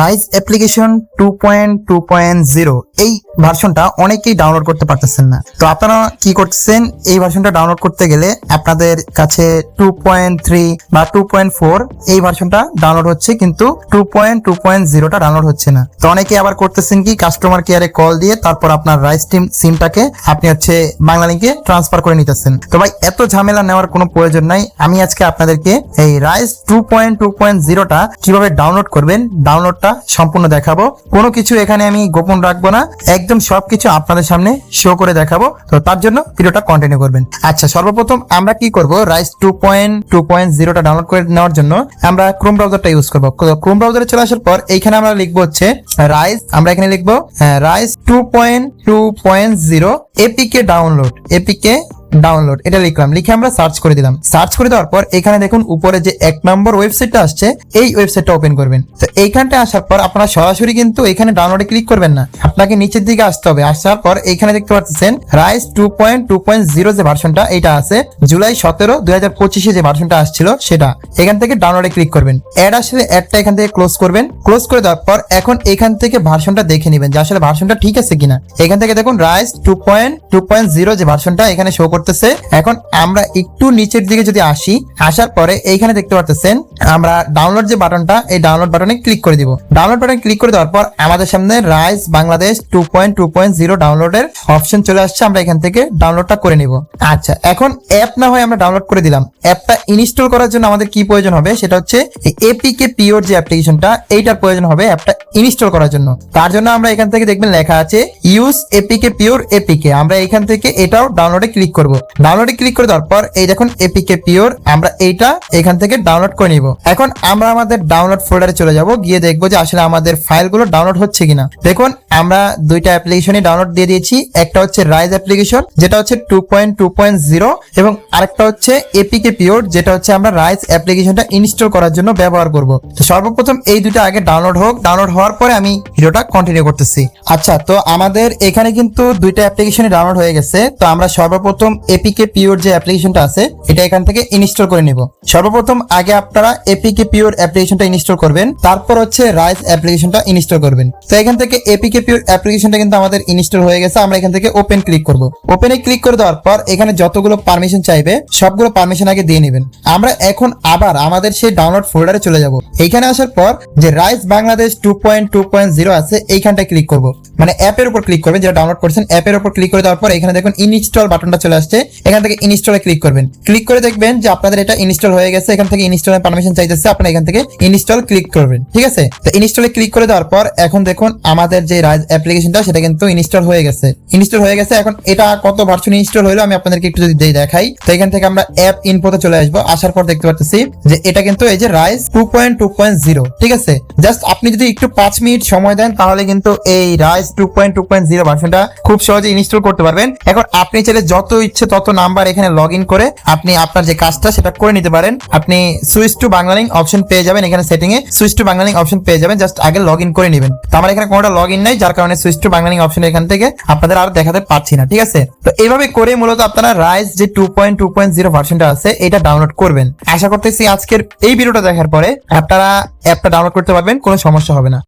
Rise application two point two point zero এই ভার্সনটা অনেকেই ডাউনলোড করতে পারতেছেন না। তো আপনারা কি করতেছেন? এই ভার্সনটা ডাউনলোড করতে গেলে আপনাদের কাছে টু পয়েন্ট থ্রি বা টু পয়েন্ট ফোর এই ভার্সনটা ডাউনলোড হচ্ছে, কিন্তু টু পয়েন্ট টু পয়েন্ট জিরোটা ডাউনলোড হচ্ছে না। তো অনেকে আবার করতেছেন কি কাস্টমার কেয়ারে কল দিয়ে তারপর আপনার রাইজ টিম সিমটাকে আপনি হচ্ছে বাংলা লিঙ্কে ট্রান্সফার করে নিতেছেন। তো ভাই, এত ঝামেলা নেওয়ার কোনো প্রয়োজন নাই। আমি আজকে আপনাদেরকে এই rise two point two point জিরোটা কীভাবে ডাউনলোড করবেন ডাউনলোডটা সম্পূর্ণ দেখাবো। কোনো কিছু এখানে আমি গোপন রাখব না। একদম সবকিছু আপনাদের সামনে শো করে দেখাবো। তো তার জন্য ভিডিওটা কন্টিনিউ করবেন। আচ্ছা সর্বপ্রথম আমরা কি করব? Rise two point two point জিরোটা download করে নেওয়ার জন্য আমরা ক্রোম ব্রাউজারটা ইউজ করব। ক্রোম ব্রাউজারে চলে আসার পর এইখানে আমরা লিখব হচ্ছে রাইস আমরা এখানে লিখব rise two point two point zero APK download APK download এটা লিখলাম, লিখে আমরা সার্চ করে দিলাম। সার্চ করে দেওয়ার পর এখানে দেখুন, উপরে যে এক নম্বর ওয়েবসাইটটা আসছে, এই ওয়েবসাইটটা ওপেন করবেন। তো এইখানটা আসার পর আপনারা সরাসরি কিন্তু এখানে ডাউনলোডে ক্লিক করবেন না। আপনাকে নিচের দিকে আসতে হবে। আসার পর এখানে দেখতে পাচ্ছেন rise two point two point zero যে ভার্সনটা এটা আছে। জুলাই সতেরো দুই হাজার পঁচিশে যে ভার্সনটা আসছিল, সেটা। এখান থেকে ডাউনলোডে ক্লিক করবেন। অ্যাড আসলে অ্যাডটা এখান থেকে ক্লোজ করবেন। ক্লোজ করে দেওয়ার পর এখন এখান থেকে ভার্সনটা দেখে নেবেন যে আসলে ভার্সনটা ঠিক আছে কিনা। এখান থেকে দেখুন rise two point two point zero যে ভার্সনটা এখানে শো করতেছে। এখন আমরা একটু নিচের দিকে যদি আসি, আসার পরে এইখানে দেখতে পাচ্ছেন আমরা ডাউনলোড যে বাটনটা, এই ডাউনলোড বাটনে ক্লিক করে দিব। ডাউনলোড বাটনে ক্লিক করে দেওয়ার পর আমাদের সামনে rise Bangladesh two point two point zero ডাউনলোডের option চলে আসছে, আমরা এখান থেকে ডাউনলোডটা করে নিব। আচ্ছা এখন অ্যাপ না হয় আমরা ডাউনলোড করে দিলাম। অ্যাপটা ইনস্টল করার জন্য আমাদের কি প্রয়োজন হবে? সেটা হচ্ছে এপিকে পিওর যে অ্যাপ্লিকেশনটা এইটার প্রয়োজন হবে অ্যাপটা ইনস্টল করার জন্য। তার জন্য আমরা এখান থেকে দেখবেন লেখা আছে ইউজ এপিকে পিওর এপিকে আমরা এখান থেকে এটাও ডাউনলোডে ক্লিক করব। ডাউনলোডে ক্লিক করে দেওয়ার পর এই দেখুন এপিকে পিওর আমরা এইটা এখান থেকে ডাউনলোড করে নিব। এখন আমরা আমাদের ডাউনলোড ফোল্ডারে চলে যাব, গিয়ে দেখব যে আসলে আমাদের ফাইলগুলো ডাউনলোড হচ্ছে কিনা। দেখুন, আমরা দুইটা অ্যাপ্লিকেশনই ডাউনলোড দিয়ে দিয়েছি, একটা হচ্ছে রাইজ অ্যাপ্লিকেশন যেটা হচ্ছে two point two point zero এবং আরেকটা হচ্ছে এপিকে পিওর যেটা হচ্ছে আমরা রাইজ অ্যাপ্লিকেশনটা ইনস্টল করার জন্য ব্যবহার করব। তো সর্বপ্রথম এই দুইটা আগে ডাউনলোড হোক ডাউনলোড হওয়ার পরে আমি ভিডিওটা কন্টিনিউ করতেছি। আচ্ছা তো আমাদের এখানে কিন্তু দুইটা অ্যাপ্লিকেশনই ডাউনলোড হয়ে গেছে, তো আমরা সর্বপ্রথম এপিকে পিওর যে অ্যাপ্লিকেশনটা আছে, এটা এখান থেকে ইনস্টল করে নিব। সর্বপ্রথম আগে আপনারা এপিকে পিওর অ্যাপ্লিকেশনটা ইনস্টল করবেন, তারপর হচ্ছে রাইজ অ্যাপ্লিকেশনটা ইনস্টল করবেন। তো এখান থেকে এপিকে পিওর অ্যাপ্লিকেশনটা কিন্তু আমাদের ইনস্টল হয়ে গেছে, আমরা এখান থেকে ওপেন ক্লিক করব। ওপেনে ক্লিক করে দেওয়ার পর, এখানে যতগুলো পারমিশন চাইবে, সবগুলো পারমিশন আগে দিয়ে নেবেন। আমরা এখন আবার আমাদের সেই ডাউনলোড ফোল্ডারে চলে যাব। এইখানে আসার পর যে rise Bangladesh two point two point zero আছে এইখানটা ক্লিক করব। মানে অ্যাপের উপর ক্লিক করবেন যেটা ডাউনলোড করছেন, অ্যাপের উপর ক্লিক করে দেওয়ার পর এখানে দেখুন ইনস্টল বাটনটা চলে আসছে। এখান থেকে ইনস্টলে ক্লিক করবেন। ক্লিক করে দেখবেন যে আপনাদের এটা ইনস্টল হয়ে গেছে, এখান থেকে ইনস্টলের পারমিশন চাইতেছে, আপনারা এখান থেকে ইনস্টল ক্লিক করবেন, ঠিক আছে? তো ইনস্টলে ক্লিক করে দেওয়ার পর, এখন দেখুন আমাদের যে রাইজ অ্যাপ্লিকেশনটা সেটা কিন্তু ইনস্টল হয়ে গেছে। ইনস্টল হয়ে গেছে, এখন এটা কত ভার্সন ইনস্টল হলো আমি আপনাদেরকে একটু যদি দেখাই। তো এখান থেকে আমরা অ্যাপ ইনপোতে চলে আসব, আসার পর দেখতে পাচ্ছি যে এটা কিন্তু এই যে rise two point two point zero ঠিক আছে? জাস্ট আপনি যদি একটু পাঁচ মিনিট সময় দেন, তাহলে কিন্তু এই rise two point two point zero ভার্সনটা খুব সহজে ইনস্টল করতে পারবেন। এখন আপনি চাইলে যত ইচ্ছে তত নাম্বার এখানে লগ করে আপনি আপনার যে কাজটা সেটা করে নিতে পারেন। আপনি সুইচ টু বাংলালিং অপশন পেয়ে যাবেন এখানে সেটিং এ। সুইচ টু বাংলালিং অপশন পেয়ে যাবেন জাস্ট আগে লগ করে নেবেন। তো আমার এখানে কোনোটা লগ নাই, যার কারণে সুইচ টু বাংলালিং অপশন এখান থেকে আপনাদের আর দেখাতে পাচ্ছি না, ঠিক আছে? তো এইভাবে করে মূলত আপনারা রাইজ যে two point two point zero ভার্সনটা আছে, এটা ডাউনলোড করবেন। আশা করতেছি আজকের এই ভিডিওটা দেখার পরে আপনারা অ্যাপটা ডাউনলোড করতে পারবেন, কোনো সমস্যা হবে না।